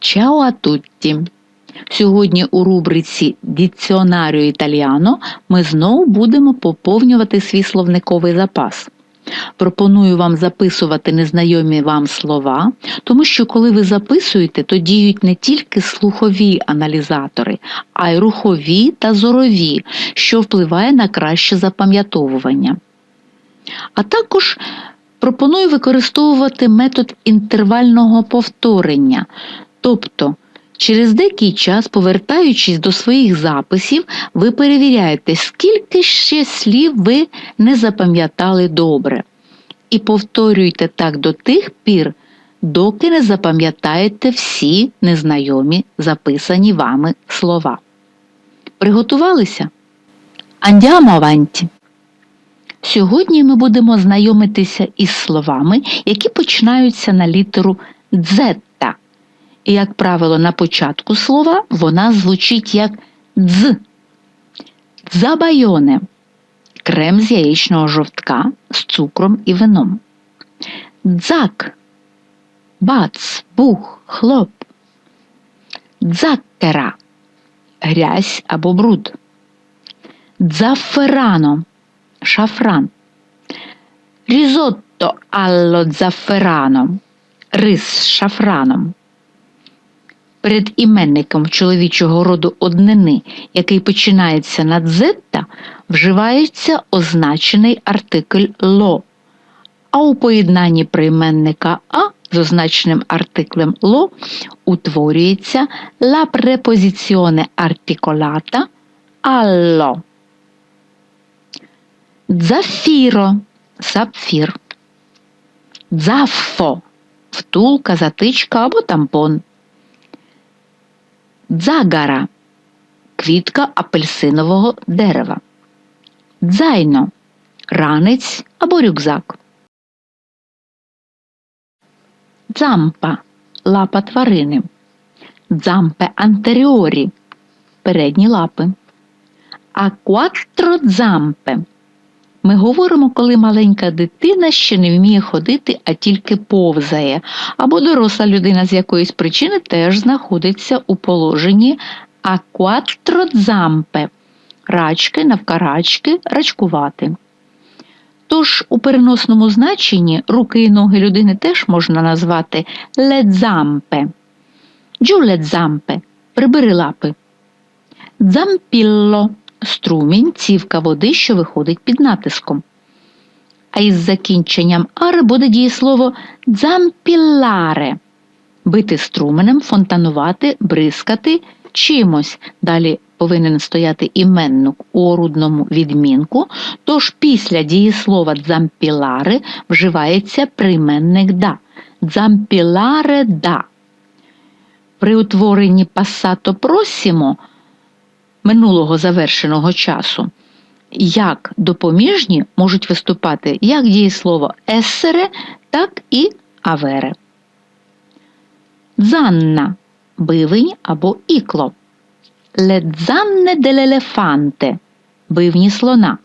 A tutti! Сьогодні у рубриці Діціонаріо Італіано ми знову будемо поповнювати свій словниковий запас. Пропоную вам записувати незнайомі вам слова, тому що коли ви записуєте, то діють не тільки слухові аналізатори, а й рухові та зорові, що впливає на краще запам'ятовування. А також пропоную використовувати метод інтервального повторення, тобто Через деякий час, повертаючись до своїх записів, ви перевіряєте, скільки ще слів ви не запам'ятали добре. І повторюйте так до тих пір, доки не запам'ятаєте всі незнайомі записані вами слова. Приготувалися? Андіамо аванті! Сьогодні ми будемо знайомитися із словами, які починаються на літеру «дзет». І, як правило, на початку слова вона звучить як дз. Дзабайоне крем з яєчного жовтка з цукром і вином. Дзак, бац, бух, хлоп. Дзаккера грязь або бруд. Дзаферано шафран. Різотто алло дзаферано рис з шафраном. Перед іменником чоловічого роду однини, який починається на дзетта, вживається означений артикль ло, а у поєднанні прийменника А з означеним артиклем ло утворюється la preposizione articolata allo. Дзафіро сапфір. Дзаффо втулка, затичка або тампон. Дзагара квітка апельсинового дерева. Дзайно ранець або рюкзак. Дзампа лапа тварини. Дзампе антеріорі передні лапи. Акватро дзампе ми говоримо, коли маленька дитина ще не вміє ходити, а тільки повзає, або доросла людина з якоїсь причини теж знаходиться у положенні акватродзампе рачки, навкарачки, рачкувати. Тож у переносному значенні руки і ноги людини теж можна назвати ледзампе. Джуледзампе прибери лапи. Дзампілло струмінь, цівка води, що виходить під натиском. А із закінченням аре буде дієслово дзампіларе бити струменем, фонтанувати, бризкати чимось. Далі повинен стояти іменник у орудному відмінку, тож після дієслова дзампіларе вживається прийменник да. Дзампіларе да. При утворенні пасато просімо минулого завершеного часу, як допоміжні можуть виступати як дієслово ессере, так і авере. Дзанна бивень або ікло. Ледзанне делелефанте бивні слона.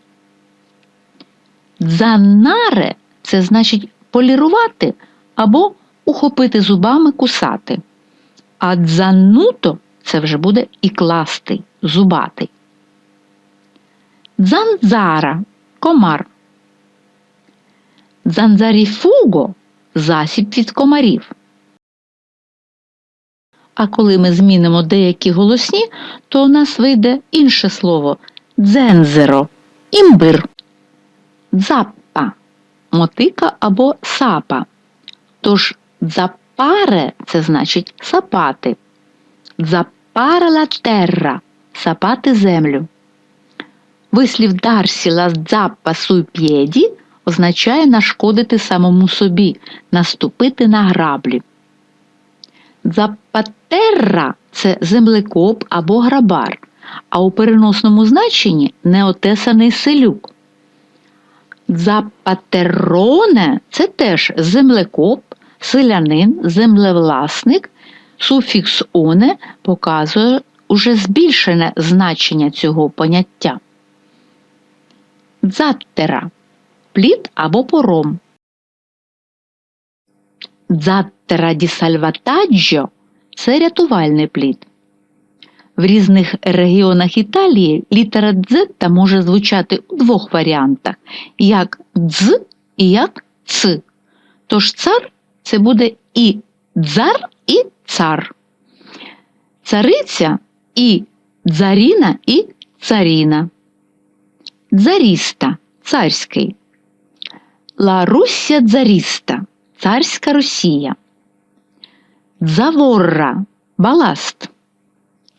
Дзаннаре це значить полірувати або ухопити зубами кусати. А дзаннуто це вже буде і кластий зубатий. Дзанзара комар. Дзанзаріфуго засіб від комарів. А коли ми змінимо деякі голосні, то у нас вийде інше слово дзензеро, імбир, дзаппа, мотика або сапа. Тож дзапаре це значить сапати. Дзапаре ла терра сапати землю. Вислів Дарсі лаздзаппа суйп'єді означає нашкодити самому собі, наступити на граблі. Дзапатерра це землекоп або грабар, а у переносному значенні неотесаний селюк. Дзапатероне це теж землекоп, селянин, землевласник, суфікс оне показує уже збільшене значення цього поняття. Дзаттера плід або пором. Дзаттера ді сальватаджо це рятувальний плід. В різних регіонах Італії літера дзетта може звучати у двох варіантах як дз і як ц. Тож цар це буде і дзар, і цар. Цариця і дзаріна, і царіна. Дзаріста царський. Ла Руссія дзаріста царська Росія. Дзаворра баласт.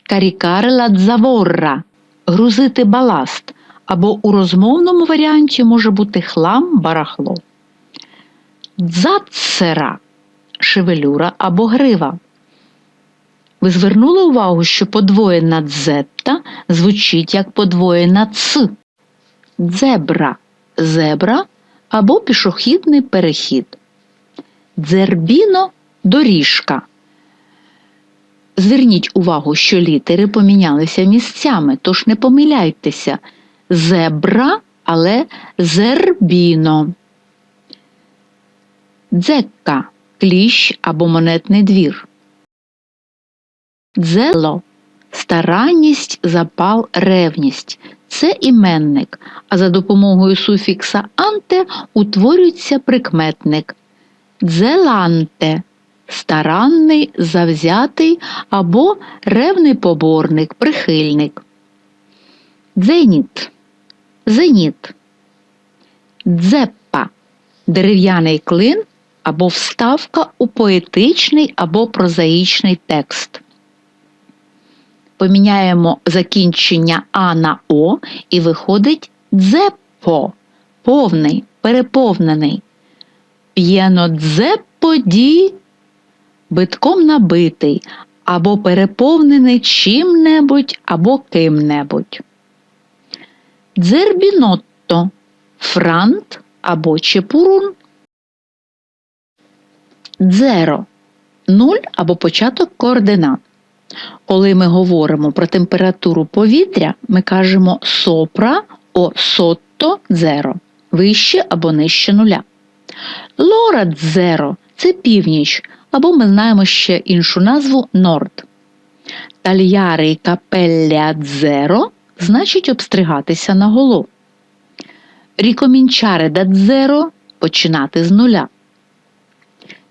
Карікари ла дзаворра грузити баласт. Або у розмовному варіанті може бути хлам барахло. Дзацера шевелюра або грива. Ви звернули увагу, що подвоєна дзетта звучить як подвоєна ц. Дзебра зебра або пішохідний перехід. Дзербіно доріжка. Зверніть увагу, що літери помінялися місцями, тож не помиляйтеся. Зебра, але зербіно. Дзекка кліщ або монетний двір. Дзело старанність, запал, ревність. Це іменник, а за допомогою суфікса анте утворюється прикметник. Дзеланте старанний, завзятий або ревний поборник, прихильник. Дзеніт зеніт. Дзеппа дерев'яний клин або вставка у поетичний або прозаїчний текст. Поміняємо закінчення А на О і виходить дзеппо повний, переповнений. П'єно дзеппо ді битком набитий або переповнений чим-небудь або ким-небудь. Дзербінотто франт або чепурун. Дзеро нуль або початок координат. Коли ми говоримо про температуру повітря, ми кажемо сопра о сотто дзеро вище або нижче нуля. Лора дзеро це північ, або ми знаємо ще іншу назву норд. Тальяри капелля дзеро значить обстригатися на голу. Рікомінчаре дзеро починати з нуля.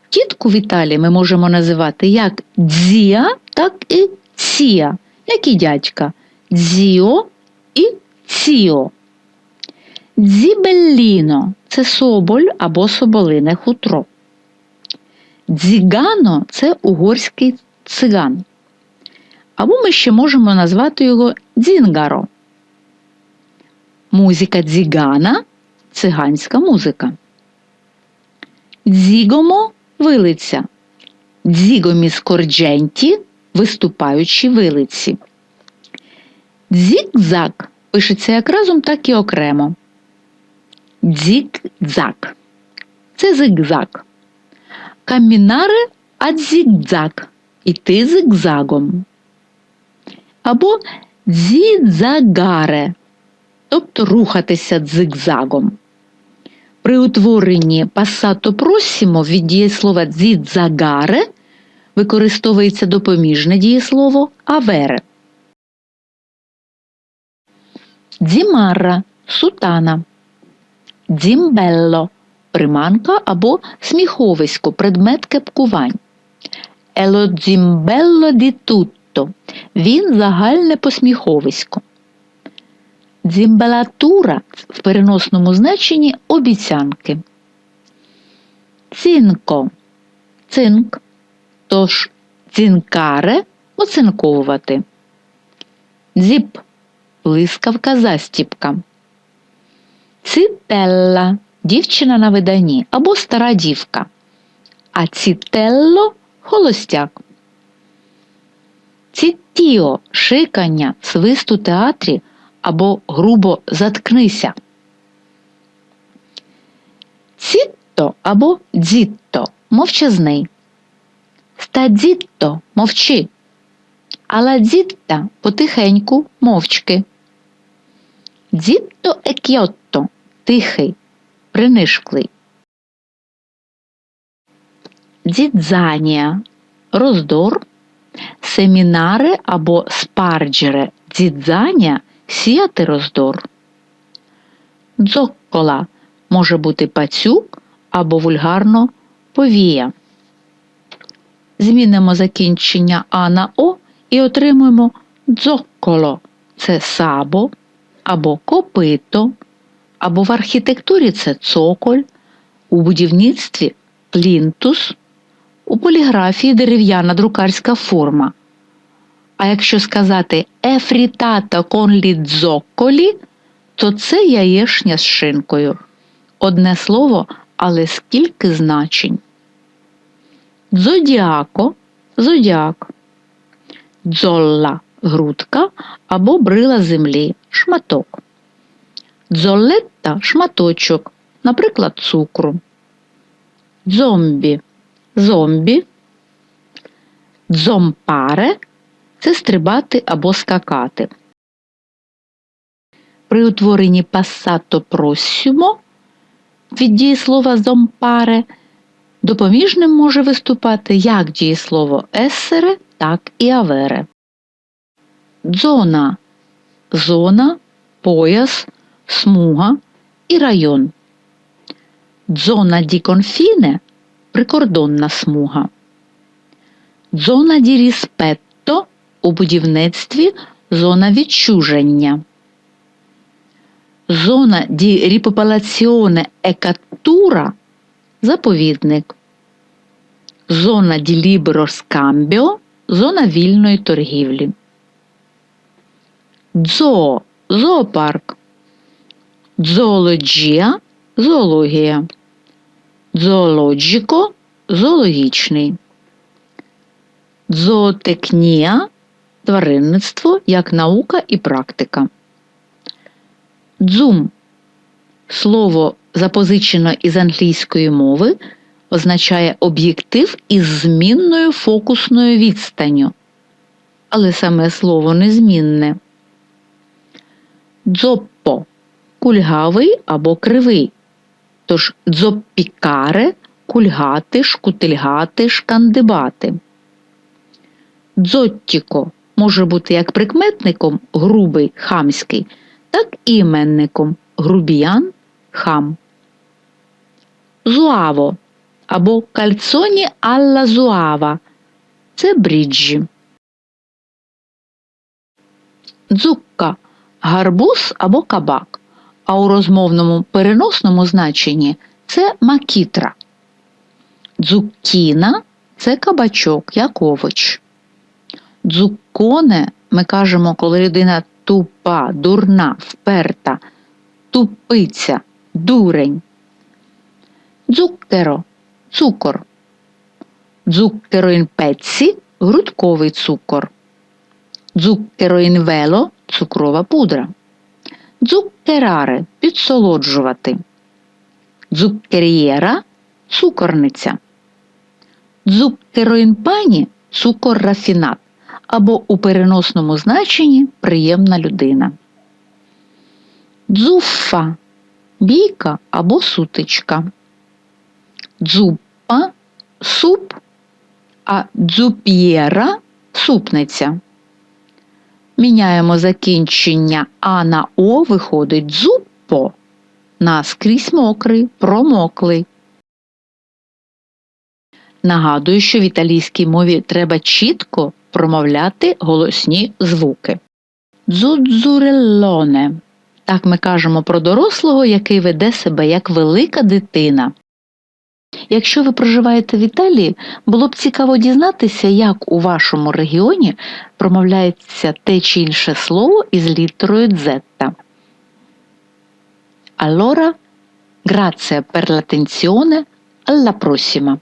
Тітку в ми можемо називати як дзія, так і ція, як і дядька. Дзіо і ціо. Дзібелліно це соболь або соболине хутро. Дзігано це угорський циган. Або ми ще можемо назвати його дзінгаро. Музика дзігана циганська музика. Дзігомо вилиця. Дзігомі скордженті виступаючі вилиці. Дзік-дзак пишеться як разом, так і окремо. Дзік-дзак. Це зигзак. Камінари адзігзак. Іти зигзагом. Або дзідзагаре, тобто рухатися дзигзагом. При утворенні пасато просімо від дієслова дзідзагаре використовується допоміжне дієслово авере. Дзімарра сутана. Дзімбелло приманка або сміховисько, предмет кепкувань. Ело дзімбелло ді тутто він загальне посміховисько. Дзімбелатура в переносному значенні обіцянки. Цінко цинк. Тож цінкаре оцинковувати. Дзіп блискавка застіпка. Цителла дівчина на виданні або стара дівка. А цітелло холостяк. Ціттіо шикання, свист у театрі або грубо заткнися. Цітто або дзітто мовчазний. Стадзітто мовчи. Ала дзітта потихеньку мовчки. Дзітто екйотто тихий, принишклий. Дзідзанія роздор, семінаре або спарджере дзідзання сіяти роздор. Дзоккола може бути пацюк або вульгарно повія. Змінимо закінчення А на О і отримуємо дзокколо це сабо або копито, або в архітектурі це цоколь, у будівництві плінтус, у поліграфії дерев'яна друкарська форма. А якщо сказати ефрітата кон лідзокколі, то це яєшня з шинкою. Одне слово, але скільки значень. Дзодіако зодіак, дзолла грудка або брила землі шматок. Дзолетта шматочок, наприклад, цукру. Дзомбі зомбі. Дзомпаре це стрибати або скакати. При утворенні пасато просюмо від дієслова зомпаре допоміжним може виступати як дієслово ессере, так і авере. Дзона зона, пояс, смуга і район. Дзона ді конфіне прикордонна смуга. Зона ді ріспетто у будівництві зона відчуження. Зона ді ріпопалаціоне екатура заповідник. Зона ді ліберо скамбіо зона вільної торгівлі. Дзоо зоопарк. Зоологія зоологія. Зоологіко зоологічний. Зоотекнія тваринництво як наука і практика. Дзум слово запозичено із англійської мови означає об'єктив із змінною фокусною відстанню. Але саме слово незмінне. Дзоппо кульгавий або кривий. Тож дзоппікаре кульгати, шкутильгати, шкандибати. Дзоттіко може бути як прикметником грубий, хамський, так і іменником грубіян хам. Зуаво або кальцоні алла зуава це бріджі. Дзукка гарбуз або кабак, а у розмовному переносному значенні це макітра. Дзуккіна це кабачок, як овоч. Дзукконе ми кажемо, коли людина тупа, дурна, вперта, тупиця, дурень. Дзуккеро цукор. Дзуккероінпеці грудковий цукор. Дзуккероінвело цукрова пудра. Дзуккераре підсолоджувати. Дзуккерієра цукорниця. Дзуккероінпані цукор рафінат або у переносному значенні приємна людина. Дзуффа бійка або сутичка. Дзуппа суп, а дзуп'єра супниця. Міняємо закінчення А на О виходить дзуппо. Наскрізь мокрий, промоклий. Нагадую, що в італійській мові треба чітко промовляти голосні звуки. Дзудзуреллоне. Так ми кажемо про дорослого, який веде себе як велика дитина. Якщо ви проживаєте в Італії, було б цікаво дізнатися, як у вашому регіоні промовляється те чи інше слово із літерою дзетта. Allora, grazie per l'attenzione, alla prossima!